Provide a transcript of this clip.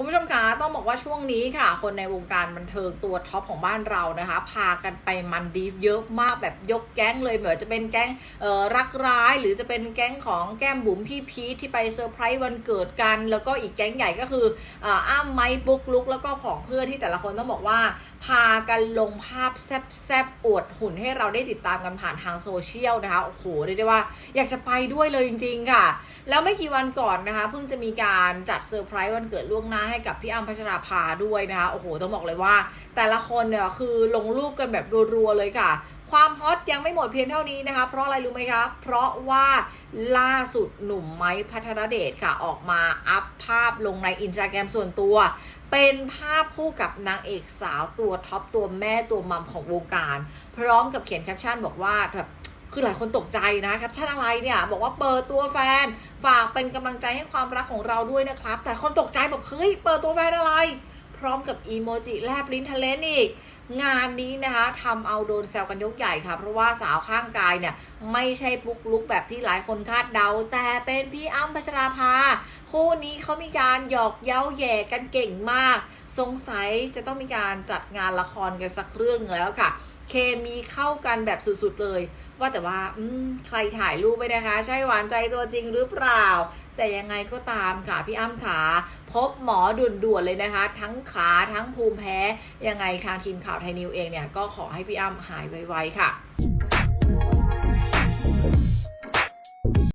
คุณผู้ชมคะต้องบอกว่าช่วงนี้ค่ะ คนในวงการบันเทิงตัวท็อปของบ้านเรานะคะ พากันไปมันดีฟเยอะมากแบบยกแก๊งเลยไม่ว่าจะเป็นแก๊งรักร้าย หรือจะเป็นแก๊งของแก้มบุ๋มพี่พีทที่ไปเซอร์ไพรส์วันเกิดกัน แล้วก็อีกแก๊งใหญ่ก็คืออ้ามไม้ปุ๊กลุกแล้วก็ของเพื่อนที่แต่ละคนต้องบอกว่า พากันลงภาพแซบๆอวดหุ่นให้เราได้ติดตามกันผ่านทางโซเชียลนะคะโอ้โหเรียกได้ว่า อยากจะไปด้วยเลยจริง ๆ ค่ะ แล้วไม่กี่วันก่อนนะคะเพิ่งจะมีการจัดเซอร์ไพรส์วันเกิดล่วงหน้าให้กับพี่อ้ำพัชราภาด้วยนะคะโอ้โหต้องบอกเลยว่า แต่ละคนเนี่ยคือลงรูปกันแบบรัวๆเลยค่ะ ความฮอตยังไม่หมดเพียงเท่านี้นะคะ เพราะอะไรรู้ไหมคะเพราะว่าล่าสุดหนุ่มไม้พัทรเดชค่ะออกมาอัพภาพลงในอินสตาแกรมส่วนตัว เป็นภาพคู่กับนางเอกสาวตัวท็อปตัวแม่ตัวมัมของวงการ พร้อมกับเขียนแคปชั่นบอกว่าแบบ คือหลายคนตกใจนะแคปชั่นอะไรเนี่ย บอกว่าเปิดตัวแฟน ฝากเป็นกำลังใจให้ความรักของเราด้วยนะครับ แต่คนตกใจแบบเฮ้ยเปิดตัวแฟนอะไร พร้อมกับอีโมจิแลบลิ้นทะเลนอีกงานนี้นะคะทำเอาโดนแซวกันยกใหญ่ค่ะ เพราะว่าสาวข้างกายเนี่ย ไม่ใช่ปุกลุกแบบที่หลายคนคาดเดา แต่เป็นพี่อ้ำพัชราภา คู่นี้เขามีการหยอกเย้าแย่กันเก่งมาก สงสัยจะต้องมีการจัดงานละครกันสักเรื่องแล้วค่ะ เคมีเข้ากันแบบสุดๆเลย ว่าแต่ว่าอืมใครถ่ายรูปไปนะคะ ใช่หวานใจตัวจริงหรือเปล่า แต่ยังไงก็ตามค่ะพี่อ้ำขาพบหมอด่วนๆเลยนะคะ ทั้งขาทั้งภูมิแพ้ ยังไงทางทีมข่าวไทยนิวเองเนี่ยก็ขอให้พี่อ้ำหายไวๆค่ะ